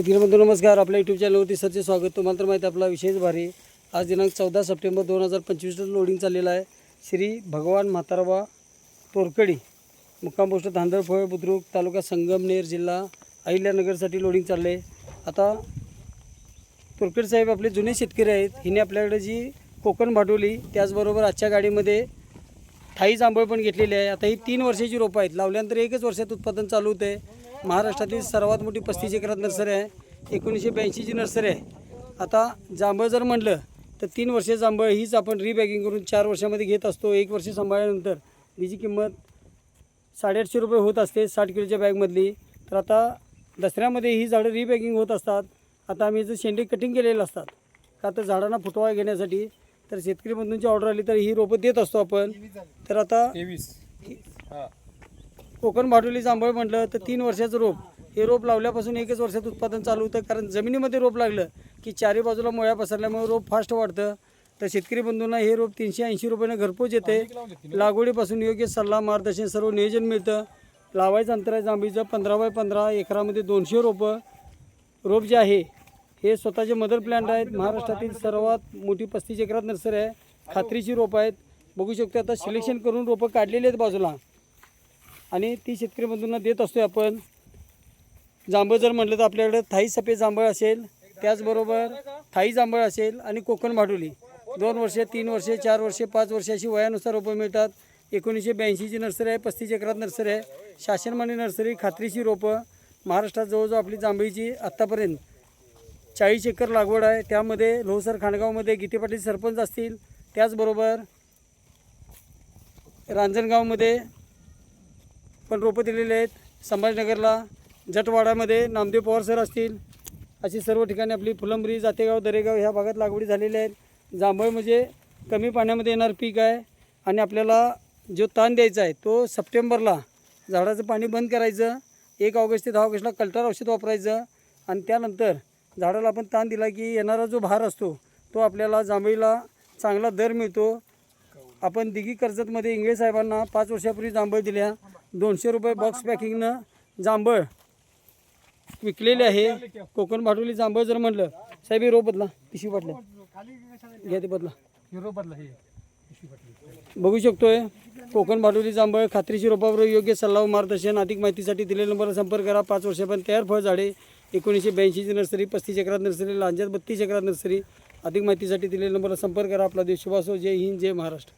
शेतकरी बंधू नमस्कार. आपल्या यूट्यूब चॅनलवरती सरचे स्वागत. तुम्हाला तर माहिती आपला विशेष भारी. आज दिनांक चौदा सप्टेंबर दोन हजार पंचवीसला लोडिंग चाललेलं आहे. श्री भगवान म्हातारवा तोरकडी मुक्काम पोस्ट धांदळफळ बुद्रुक तालुका संगमनेर जिल्हा अहिल्यानगरसाठी लोडिंग चाललं आहे आता तोरकड साहेब आपले जुने शेतकरी आहेत. हिने आपल्याकडे जी कोकण भाडवली त्याचबरोबर आजच्या गाडीमध्ये थाई जांभळ पण घेतलेली आहे. आता ही तीन वर्षाची रोपं आहेत. लावल्यानंतर एकच वर्षात उत्पादन चालू होते. महाराष्ट्रातील सर्वात मोठी पस्तीस एकरात नर्सरी आहे. एकोणीसशे ब्याऐंशीची नर्सरी आहे. आता जांभळ जर म्हटलं तर तीन वर्षे जांभळ हीच आपण रिबॅगिंग करून चार वर्षामध्ये घेत असतो. एक वर्ष सांभाळल्यानंतर तिची किंमत साडेआठशे रुपये होत असते साठ किलोच्या बॅगमधली. तर आता दसऱ्यामध्ये ही झाडं रिबॅगिंग होत असतात. आता आम्ही जर शेंडे कटिंग केलेले असतात. का तर झाडांना फुटवा घेण्यासाठी तर शेतकरी बंधूंची ऑर्डर आली तर ही रोपं देत असतो आपण. तर आता तेवीस. कोकण भाटोली जांभळ म्हटलं तर तीन वर्षाचं रोप. हे रोप लावल्यापासून एकच वर्षात उत्पादन चालू होतं. कारण जमिनीमध्ये रोप लागलं की चारी बाजूला मुळ्या पसरल्यामुळे रोप फास्ट वाढतं. तर शेतकरी बंधूंना हे रोप तीनशे ऐंशी रुपयानं घरपोच येते. लागवडीपासून योग्य सल्ला मार्गदर्शन सर्व नियोजन मिळतं. लावायचं अंतर आहे जांभळीचं पंधरा बाय पंधरा एकरामध्ये दोनशे रोपं. रोप जे आहे हे स्वतःचे मदर प्लांट आहेत. महाराष्ट्रातील सर्वात मोठी पस्तीस एकरात नर्सरी आहे. खात्रीची रोपं आहेत. बघू शकतो आता सिलेक्शन करून रोपं काढलेली आहेत बाजूला. आणि ती शेतकरी बंधूंना देत असतो आपण. जांभळ जर म्हटलं तर आपल्याकडे थाई सफेद जांभळ असेल त्याचबरोबर थाई जांभळ असेल आणि कोकण भाडोली दोन वर्षे तीन वर्षे चार वर्षे पाच वर्षे अशी वयानुसार रोपं मिळतात. एकोणीसशे ब्याऐंशीची नर्सरी आहे पस्तीस एकरात नर्सरी आहे. शासनमान्य नर्सरी खात्रीची रोपं. महाराष्ट्रात जवळजवळ आपली जांभळीची आत्तापर्यंत चाळीस एकर लागवड आहे. त्यामध्ये लोहसर खाणगावमध्ये गीते पाटील सरपंच असतील. त्याचबरोबर रांजणगावमध्ये पण रोपं दिलेले आहेत. संभाजीनगरला जटवाडामध्ये नामदेव पवार सर असतील. अशी सर्व ठिकाणी आपली फुलंबरी जातेगाव दरेगाव ह्या भागात लागवडी झालेल्या आहेत. जांभळ म्हणजे कमी पाण्यामध्ये येणार पीक आहे. आणि आपल्याला जो ताण द्यायचा आहे तो सप्टेंबरला झाडाचं पाणी बंद करायचं. एक ऑगस्ट ते दहा ऑगस्टला कल्टर औषध वापरायचं. आणि त्यानंतर झाडाला आपण ताण दिला की येणारा जो भार असतो तो आपल्याला जांभळीला चांगला दर मिळतो. आपण दिघी कर्जतमध्ये इंगळे साहेबांना पाच वर्षापूर्वी जांभळ दिल्या. दोनशे रुपये बॉक्स पॅकिंगनं जांभळ विकलेले आहे. कोकण भाटोली जांभळ जर म्हणलं साहेब हे रोप बदला पिशवी बाटल्या घ्या ते बदला. हिरो बदला हे बघू शकतोय कोकण भाटोली जांभळ खात्रीशी रोपावर योग्य सल्ला व मार्गदर्शन. अधिक माहितीसाठी दिलेल्या नंबरला संपर्क करा. पाच वर्षापर्यंत तयार फळ झाडे एकोणीसशे ब्याऐंशीची नर्सरी पस्तीस एकरात नर्सरी लांजात बत्तीस एकरात नर्सरी. अधिक माहितीसाठी दिलेल्या नंबरला संपर्क करा. आपला देश शुभासो जय हिंद जय महाराष्ट्र.